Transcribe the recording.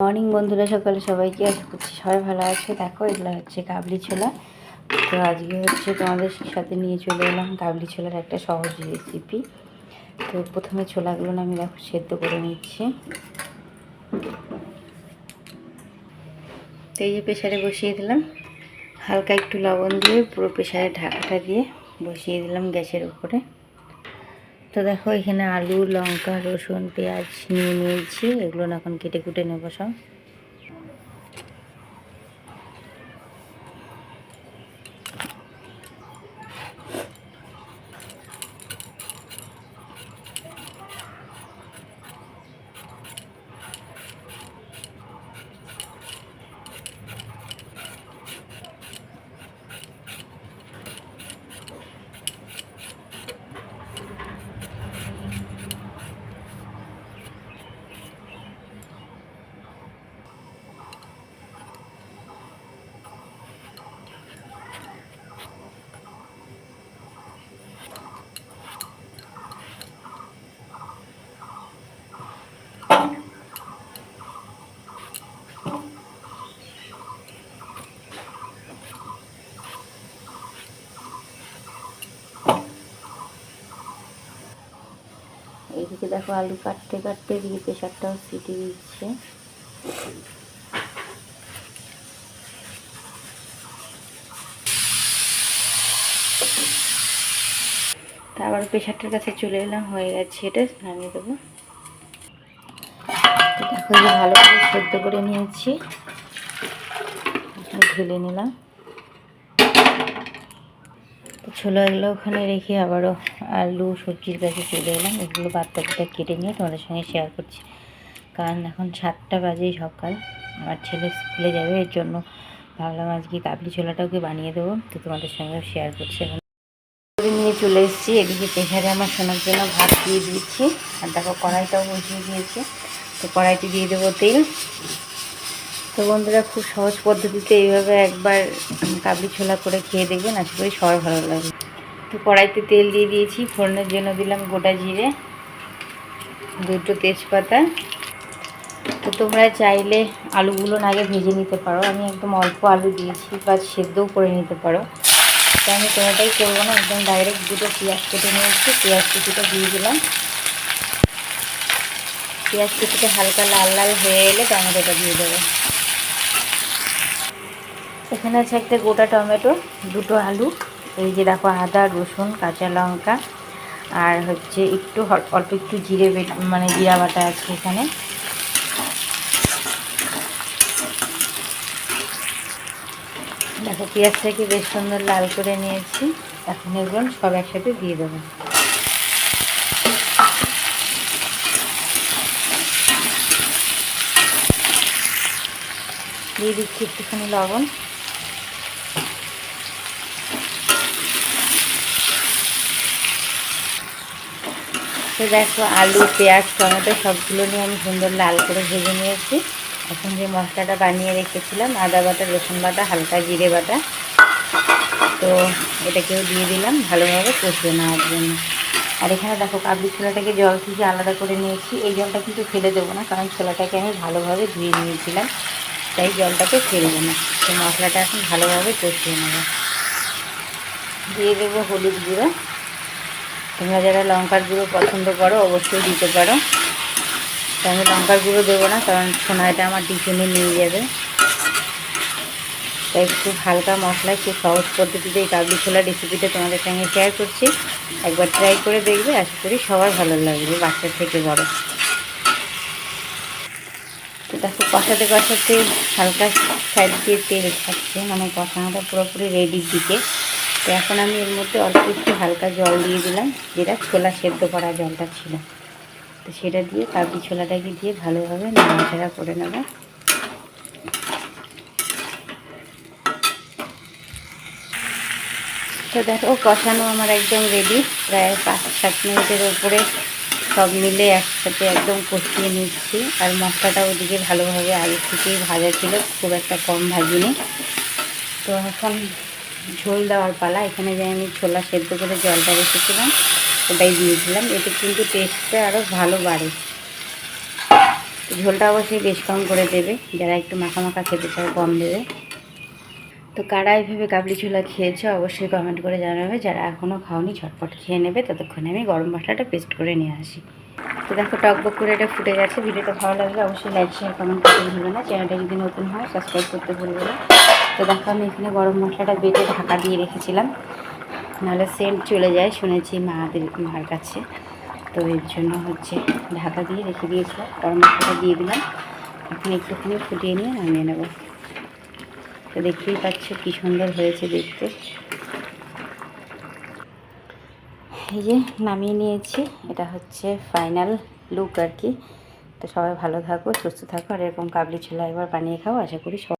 Morning বন্ধুরা, সকালে সবাইকে আশা করছি সবাই ভালো আছে। দেখো, এগুলো হচ্ছে কাবলি ছোলা। তো আজকে হচ্ছে তোমাদের সাথে নিয়ে চলে এলাম কাবলি ছোলার একটা সহজ রেসিপি তো প্রথমে ছোলাগুলো আমি দেখো সেদ্ধ করে নিচ্ছি। তো এই যে প্রেশারে বসিয়ে দিলাম। হালকা একটু লবণ দিয়ে পুরো প্রেশারে ঢাকাটা দিয়ে বসিয়ে দিলাম গ্যাসের উপরে। তো দেখো, এখানে আলু, লঙ্কা, রসুন, পেঁয়াজ নিয়ে নিয়েছি। এগুলো এখন কেটে কুটে নেব সব। দেখো আলু কাটতে কাটতে দিয়ে প্রেশারটাও সিটি দিচ্ছে। তারপর প্রেশারটার কাছে চলে এলাম, হয়ে গেছে এটা, নামিয়ে দেবো। দেখো ভালো করে সেদ্ধ করে নিয়েছি। ঢেলে নিলাম। ছোলা এগুলো ওখানে রেখে আবারও আলু, সবজির কাছে চলে এলাম। এগুলো বাচ্চাটা কেটে নিয়ে তোমাদের সঙ্গে শেয়ার করছি। কারণ এখন সাতটা বাজে সকাল। আমার ছেলে স্কুলে যাবে, এর জন্য ভাবলাম আজকে কাবলি ছোলাটাকে বানিয়ে দেবো। তো তোমাদের সঙ্গে শেয়ার করছি। এখন নিয়ে চলে এসেছি। এদিকে প্রেশারে আমার শোনার জন্য ভাত দিয়ে দিয়েছি। আর দেখো কড়াইটাও বসিয়ে দিয়েছি। তো কড়াইতে দিয়ে দেবো তেল। তো বন্ধুরা খুব সহজ পদ্ধতিতে এইভাবে একবার কাবলি ছোলা করে খেয়ে দেখবেন। আশা করি সবাই ভালো লাগবে। তো কড়াইতে তেল দিয়ে দিয়েছি, ফোড়নের জন্য দিলাম গোটা জিরে, দুটো তেজপাতা। তো তোমরা চাইলে আলুগুলো আগে ভেজে নিতে পারো। আমি একদম অল্প আলু দিয়েছি, বা সেদ্ধও করে নিতে পারো। তো আমি কোনোটাই করব না, একদম ডাইরেক্ট দুটো পেঁয়াজ কেটে নিয়েছি। পেঁয়াজ কুচিটা দিয়ে দিলাম। পেঁয়াজ কুচিটা হালকা লাল লাল হয়ে এলে টমেটোটা দিয়ে দেবো। এখানে আছে একটা গোটা টমেটো, দুটো আলু, এই যে দেখো আদা, রসুন, কাঁচা লঙ্কা, আর হচ্ছে একটু অল্প একটু জিরে মানে জিরা বাটা আছে এখানে। দেখো পেঁয়াজটাকে বেশ সুন্দর লাল করে নিয়েছি, এখন এগুলো সব একসাথে দিয়ে দেবো। দিয়ে দিচ্ছি একটুখানি লবণ। তো দেখো আলু, পেঁয়াজ, টমেটো সবগুলো নিয়ে আমি সুন্দর লাল করে ভেজে নিয়েছি। এখন যে মশলাটা বানিয়ে রেখেছিলাম, আদা বাটা, রসুন বাটা, হালকা জিরে বাটা, তো এটাকেও দিয়ে দিলাম ভালোভাবে কষিয়ে নেওয়ার জন্য। আর এখানে দেখো কাবলি ছোলাটাকে জল থেকে আলাদা করে নিয়েছি। এই জলটা কিন্তু ফেলে দেবো না, কারণ ছোলাটাকে আমি ভালোভাবে ধুয়ে নিয়েছিলাম, তাই জলটাকে ফেলব না। তো মশলাটা এখন ভালোভাবে কষিয়ে নেব। দিয়ে দেবো হলুদ গুঁড়ো। তোমরা যারা লঙ্কার গুঁড়ো পছন্দ করো, অবশ্যই দিতে পারো। আমি লঙ্কার গুঁড়ো দেবো না, কারণ সোনাটা আমার টিফিনে নিয়ে যাবে। তাই খুব হালকা মশলায় খুব সহজ পদ্ধতিতে এই কাবলি ছোলা রেসিপিটা তোমাদের সঙ্গে শেয়ার করছি। একবার ট্রাই করে দেখবে, আশা করি সবার ভালো লাগবে, বাচ্চা থেকে বড়। তো দেখো, কষাতে কষাতে হালকা সাইড দিয়ে তেল খাচ্ছে মানে কষানোটা পুরোপুরি রেডির দিকে। তো এখন আমি এর মধ্যে অল্প একটু হালকা জল দিয়ে দিলাম। যেটা ছোলা সেদ্ধ করা জলটা ছিল। তো সেটা দিয়ে কাবলি ছোলাটাকে দিয়ে ভালোভাবে নাড়াচাড়া করে নেব। তো দেখো, কষানো আমার একদম রেডি প্রায় পাঁচ, সাত মিনিটের ওপরে সব মিলে একসাথে একদম কষিয়ে নিচ্ছি। আর মশলাটা ওদিকে ভালোভাবে আগে থেকেই ভাজা ছিল, খুব একটা কম ভাজিনি। তো এখন ঝোল দেওয়ার পালা। এখানে যে আমি ছোলা সেদ্ধ করে জলটা রেখেছিলাম, ওটাই দিয়েছিলাম এতে কিন্তু টেস্টটা আরও ভালো বাড়ে। ঝোলটা অবশ্যই বেশ কম করে দেবে। যারা একটু মাখা মাখা খেতে চায়, কম দেবে। তো কারা এইভাবে কাবলি ছোলা খেয়েছো, অবশ্যই কমেন্ট করে জানাবে। যারা এখনও খাওনি, ঝটপট খেয়ে নেবে। ততক্ষণে আমি গরম মশলাটা পেস্ট করে নিয়ে আসি। তো দেখো টকবক করে এটা ফুটে গেছে। ভিডিওটা ভালো লাগলে অবশ্যই লাইক শেয়ার কমেন্ট করতে ভুলবে না। চ্যানেলটা যদি নতুন হয় সাবস্ক্রাইব করতে ভুলবে না। তো দেখো আমি এখানে গরম মশলাটা বেটে ঢাকা দিয়ে রেখেছিলাম। নাহলে সেন্ট চলে যায়, শুনেছি মাদের মার কাছে। তো এর জন্য হচ্ছে ঢাকা দিয়ে রেখে দিয়েছিলাম গরম মশলাটা দিয়ে দিলাম। এখন একটুখানি ফুটিয়ে নিয়ে নামিয়ে নেব। তো দেখতেই পাচ্ছ কী সুন্দর হয়েছে দেখতে। এই যে নামিয়ে নিয়েছি। এটা হচ্ছে ফাইনাল লুক আর কি। তো সবাই ভালো থাকো, সুস্থ থাকো। আর এরকম কাবলি ছোলা একবার বানিয়ে খাও। আশা করি সব